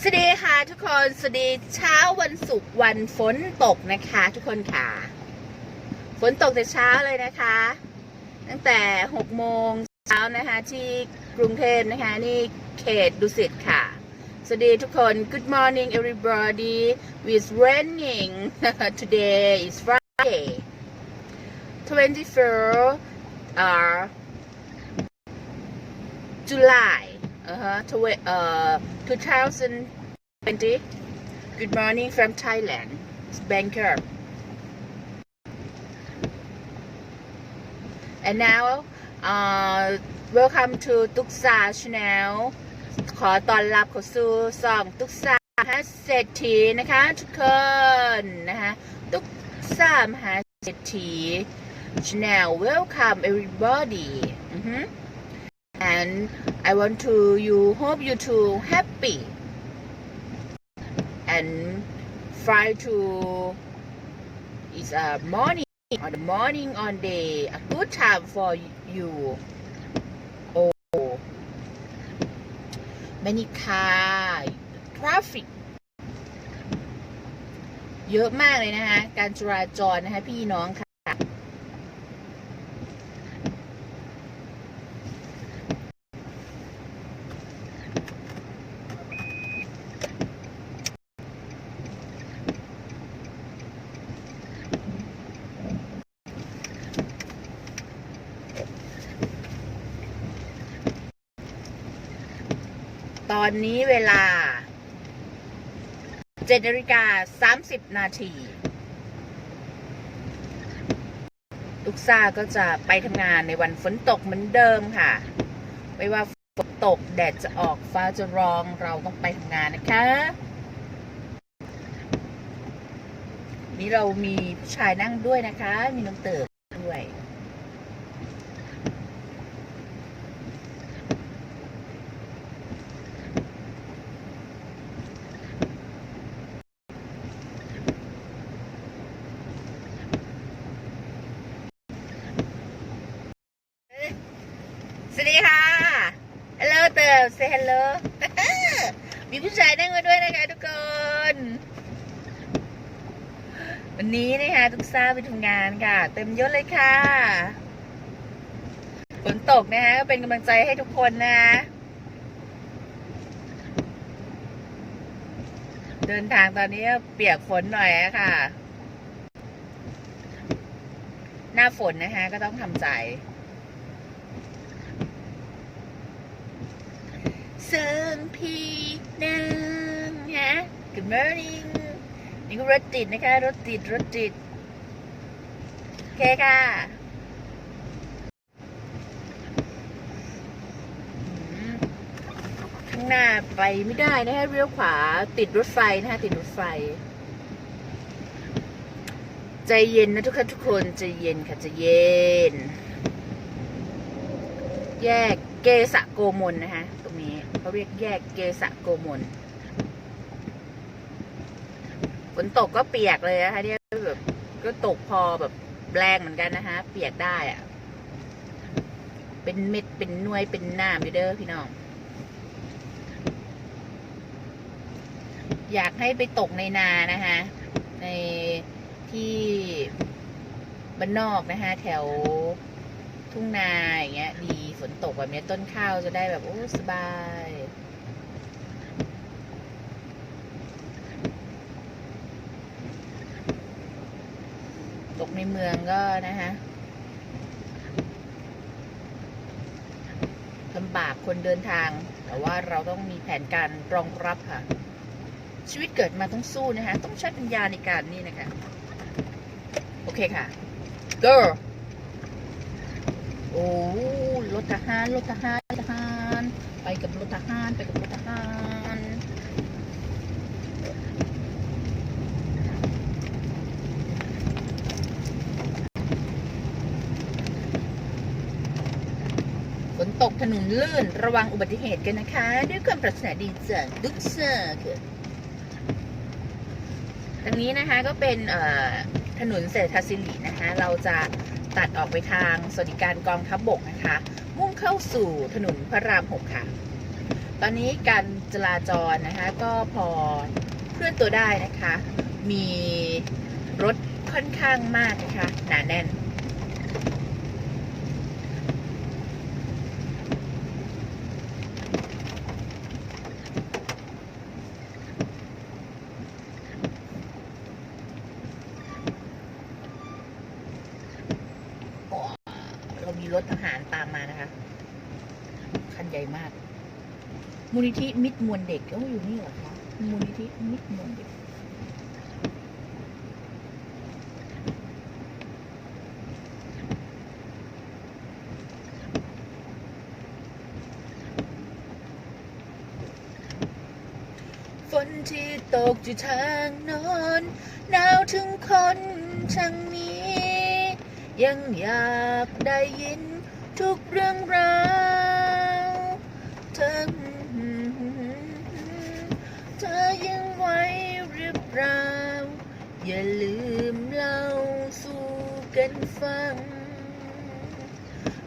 สวัสดีค่ะทุกคนสวัสดีเช้าวันศุกร์วันฝนตกนะคะ ทุกคนค่ะ ฝนตกแต่เช้าเลยนะคะ ตั้งแต่6โมงเช้านะคะ ที่กรุงเทพนะคะ นี่เขตดุสิตค่ะ สวัสดีทุกคน Good morning everybody It's raining today is Friday 24 uh, July uh-huh, tw- uh, 2020 Good morning from Thailand Bangkok and now uh, welcome to Tuksa Channel ขอต้อนรับเข้าสู่ซองตุกซามหาเศรษฐีนะคะทุกคนนะคะตุกซามหาเศรษฐี Channel welcome everybody อือฮึ and I want to you hope you to happy and try to is a morning on the morning on day a good time for you oh many car traffic เยอะมากเลยนะคะ การจราจรนะคะพี่น้องค่ะ อนนี้เวลา7นาฬิกา30นาทีลูกซ่าก็จะไปทำงานในวันฝนตกเหมือนเดิมค่ะ ไม่ว่าฝนตกแดดจะออกฟ้าจะร้องเราต้องไปทำงานนะคะ นี่เรามีผู้ชายนั่งด้วยนะคะ มีน้องเติบด้วย สวัสดีค่ะ Hello เติบ say hello มีผู้ชาย นั่งมาด้วยนะคะทุกคน วันนี้นะคะทุกซ่าไปทำงานค่ะ เต็มยศเลยค่ะ ฝนตกนะคะก็เป็นกำลังใจให้ทุกคนนะเดินทางตอนนี้เปียกฝนหน่อยะค่ะ หน้าฝนนะคะก็ต้องทำใจ ซึ่งพี่นังฮะ Good morning นี่ก็รถติดนะคะ รถติด รถติด โอเคค่ะข้างหน้าไปไม่ได้นะคะเลี้ยวขวาติดรถไฟนะคะติดรถไฟ ใจเย็นนะทุกคนทุกคนใจเย็นค่ะใจเย็น แยกเกษะโกมลนะคะตรง เขาเรียกแยกเกษะโกมลฝนตกก็เปียกเลยนะคะเนี่ยแบบก็ตกพอแบบแรงเหมือนกันนะคะ เปียกได้อะเป็นเม็ดเป็นน่วยเป็นน้ำอยู่เด้อพี่น้อง อยากให้ไปตกในนานะคะ ในที่บ้านนอกนะคะ แถวทุ่งนาอย่างเงี้ยดี นตกแบบนี้ต้นข้าวจะได้แบบโอ้สบายตกในเมืองก็นะคะลำบากคนเดินทาง แต่ว่าเราต้องมีแผนการรองรับค่ะ ชีวิตเกิดมาต้องสู้นะคะ ต้องใช้ปัญญาในการนี่นะคะ โอเคค่ะ go โอ้ รถทหารรถทหารรถทหาร ไปกับรถทหารไปกับรถทหารฝนตกถนนลื่นระวังอุบัติเหตุกันนะคะ ด้วยความปรารถนาดีจากดุกเซอร์ค่ะตรงนี้นะคะก็เป็นถนนเศรษฐศิรินะคะ เราจะตัดออกไปทางสวัสดิการกองทัพบบกนะคะ เข้าสู่ถนนพระรามหกค่ะ ตอนนี้การจราจรนะคะก็พอเคลื่อนตัวได้นะคะ มีรถค่อนข้างมากนะคะหนาแน่น เรามีรถทหารตามมานะคะ คัน ใหญ่มาก มูลนิธิมิตรมวลเด็กก็อยู่นี่เหรอคะมูลนิธิมิตรมวลเด็กฝนที่ตกอยู่ทางโนอนหนาวถึงคนช่างนี้ ยังอยากได้ยินทุกเรื่องราว เธอเธอยังไหวหรือเปล่า อย่าลืมเล่าสู่กันฟัง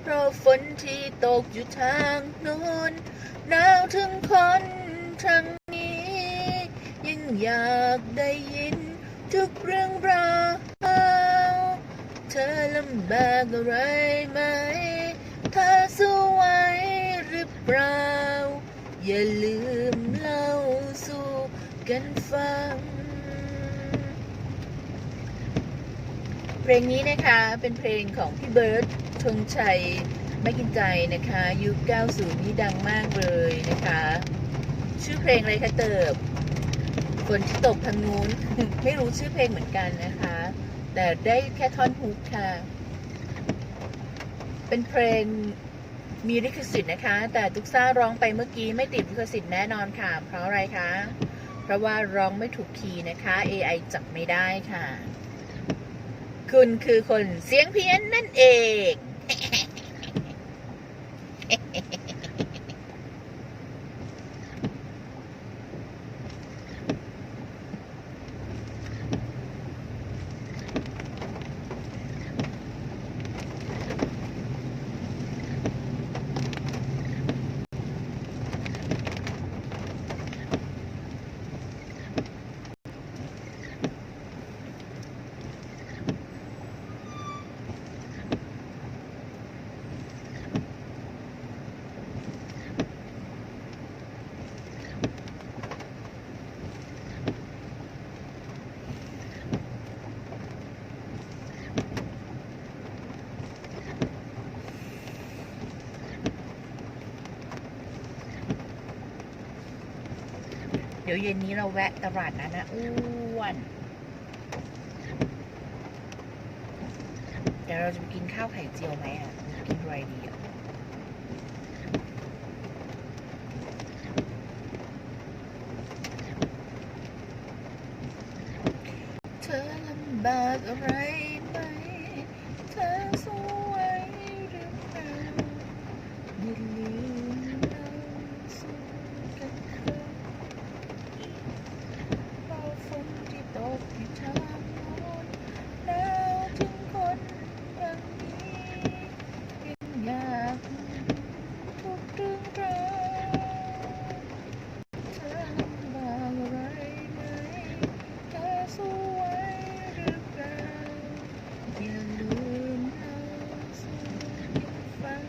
เพราะฝนที่ตกอยู่ทางโน้นหนาวถึงคนทางนี้ ยังอยากได้ยินทุกเรื่องราวเธอลำบากอะไรไหม เธอสู้ไวหรือ เปล่า อย่าลืมเล่าสู่กันฟัง เพลงนี้นะคะเป็นเพลงของพี่เบิร์ดธงชัยไม่กินใจนะคะยุค 90 นี่ดังมากเลยนะคะ ชื่อเพลงอะไรคะเติบฝนที่ตกทางนู้น ไม่รู้ชื่อเพลงเหมือนกันนะคะ แต่ได้แค่ท่อนฮุกค่ะ เป็นเพลง มีลิขสิทธิ์นะคะ แต่ทุกซ่าร้องไปเมื่อกี้ไม่ติดลิขสิทธิ์แน่นอนค่ะ เพราะอะไรคะ เพราะว่าร้องไม่ถูกคีย์นะคะ AI จับไม่ได้ค่ะ คุณคือคนเสียงเพี้ยนนั่นเอง เดี๋ยวเย็นนี้เราแวะตลาดนั้นนะอ้วนเดี๋ยวเราจะไปกินข้าวไข่เจียวไหมอะ กินอะไรดีอะ เธอลำบากอะไรไหม เธอสู้ไหวหรือเปล่าอย่าลืมเราสู้กันเถอะเพราะฝนที่ตกที่ทางโน้นหนาวถึงคนอย่างนี้ยังอยากทุกเรื่องราวเธอลำบากอะไรไหม เธอสู้ไหวหรือเปล่าอย่าลืมเล่าสู่กันฟัง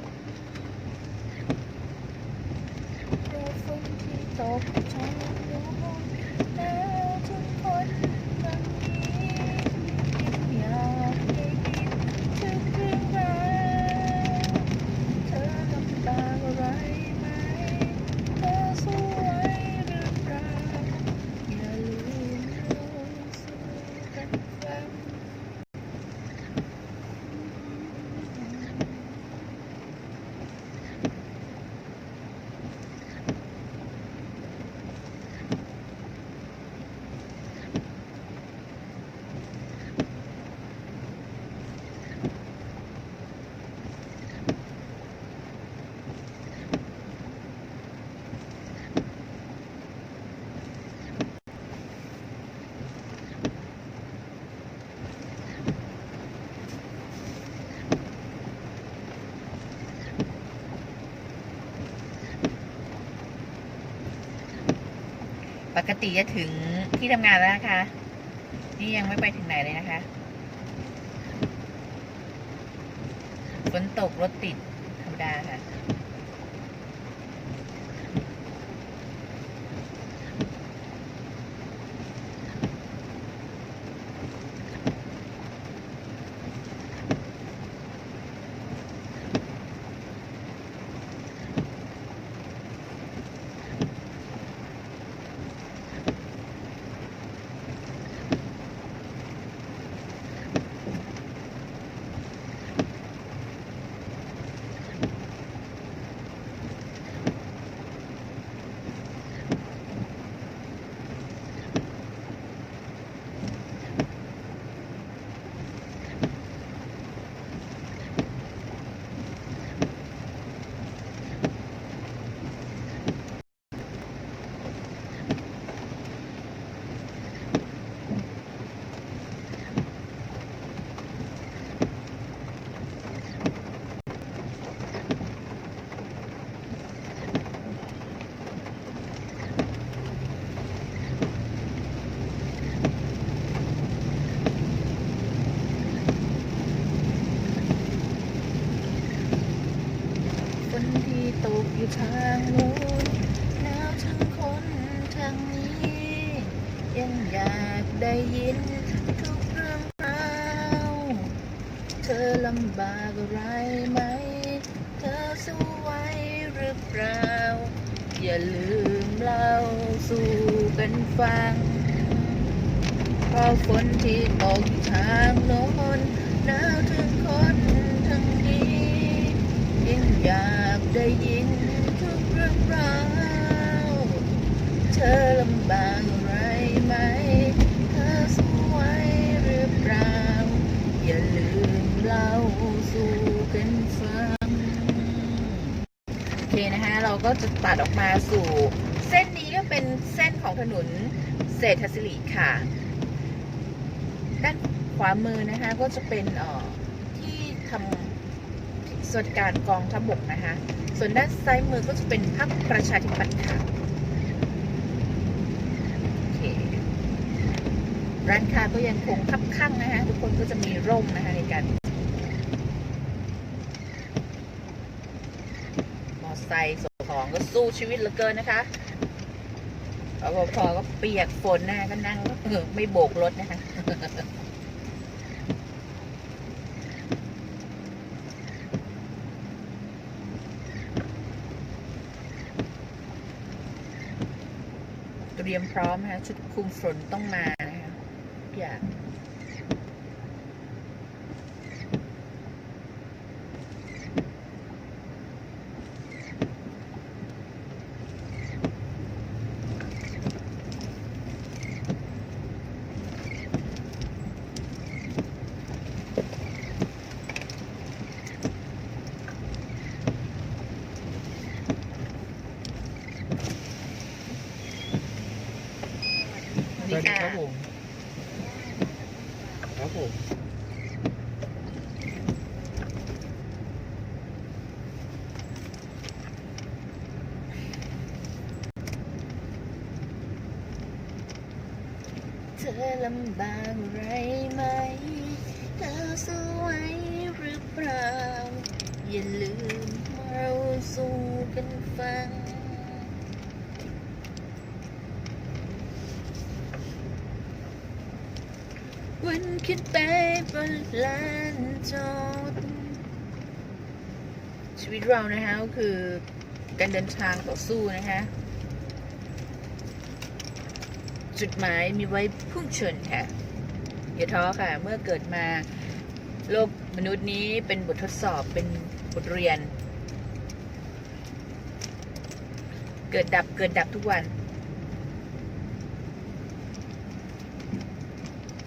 เพราะฝนที่ตกทางโน้นหนาวทุกคนบางทียังอยากได้ยินทุกเรื่องราวเธอลำบากอะไรไหม เธอสู้ไหวหรือเปล่า อย่าลืมเล่าสู่กันฟัง ปกติจะถึงที่ทำงานแล้วนะคะ นี่ยังไม่ไปถึงไหนเลยนะคะฝนตกรถติดธรรมดาค่ะ ฝนที่ตกอยู่ทางนู้นหนาวทั้งคนทางนี้ ยังอยากได้ยินทุกเรื่องราวเธอลำบากอะไรไหม เธอสู้ไหวหรือเปล่า อย่าลืมเล่าสู่กันฟัง เพราะฝนที่ตกทางโน้นหนาวถึงคนทางนี้ยังอยากได้ยินทุกเรื่องราว เธอลำบากอะไรไหม เธอสู้ไหวหรือเปล่า อย่าลืมเล่าสู่กันฟัง โอ เราก็จะตัดออกมาสู่เส้นนี้ก็เป็นเส้นของถนนเศรษฐศิริค่ะ ด้านขวามือนะคะก็จะเป็นออที่ทำส่วัสดิการกองทัพบกนะคะ ส่วนด้านซ้ายมือก็จะเป็นพรรคประชาธิปัตย์ค่ะโอเคร้านค้าก็ยังคงคับข้างนะคะทุกคนก็จะมีร่มนะคะในการ มอ ไซค์ส่งของก็สู้ชีวิตเหลือเกินนะคะรปภก็เปียกฝนนะก็นั่งไม่โบกรถนะคะเตรียมพร้อมนะคะชุดคลุมฝนต้องมานะคะทุกอย่างสวัสดีค่ะ ผม ครับผม เธอลำบากไรไหม เธอสู้ไหรือเปล่า อย่าลืมเราสู้กันฟัง วันขึ้นไปบนลานจอดชีวิตเรานะคะก็คือการเดินทางต่อสู้นะคะ จุดหมายมีไว้พุ่งชนค่ะ อย่าท้อค่ะ เมื่อเกิดมาโลกมนุษย์นี้เป็นบททดสอบเป็นบทเรียน เกิดดับเกิดดับทุกวัน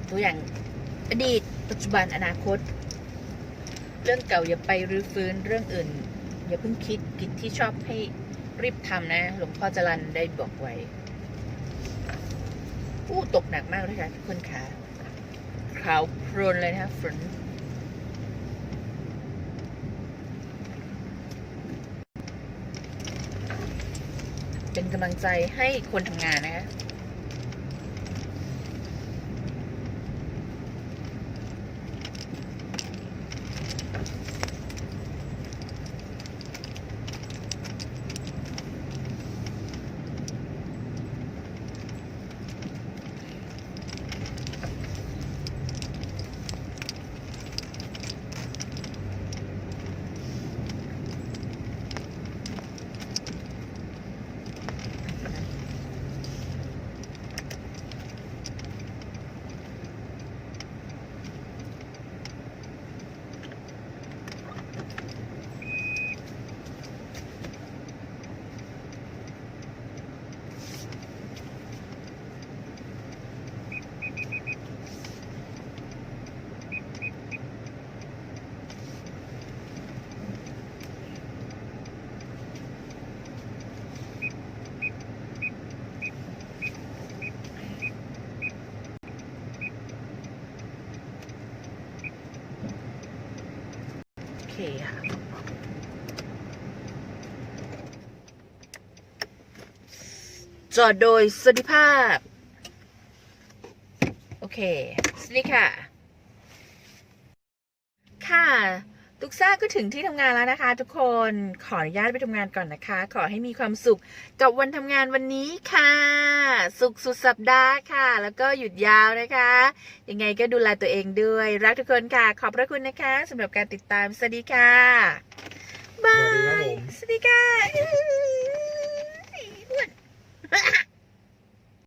ตัวอย่างอดีต ปัจจุบันอนาคต เรื่องเก่าอย่าไปรื้อฟื้นเรื่องอื่น อย่าเพิ่งคิดกิจที่ชอบให้รีบทำนะ หลวงพ่อจรันได้บอกไว้ อู้ตกหนักมากเลยค่ะทุกคนค่ะขาวโพลนเลยนะคะฝนเป็นกำลังใจให้คนทำงานนะคะ จอดโดยสวัสดิภาพ โอเค สวัสดีค่ะ ค่ะตุกซ่าก็ถึงที่ทำงานแล้วนะคะ ทุกคนขออนุญาตไปทำงานก่อนนะคะ ขอให้มีความสุขกับวันทำงานวันนี้ค่ะ สุขสุดสัปดาห์ค่ะ แล้วก็หยุดยาวนะคะ ยังไงก็ดูแลตัวเองด้วย รักทุกคนค่ะ ขอบพระคุณนะคะสำหรับการติดตามสวัสดีค่ะบาสวัสดีครับยผมสวัสดีค่ะอื้ออ้วน Ha ha!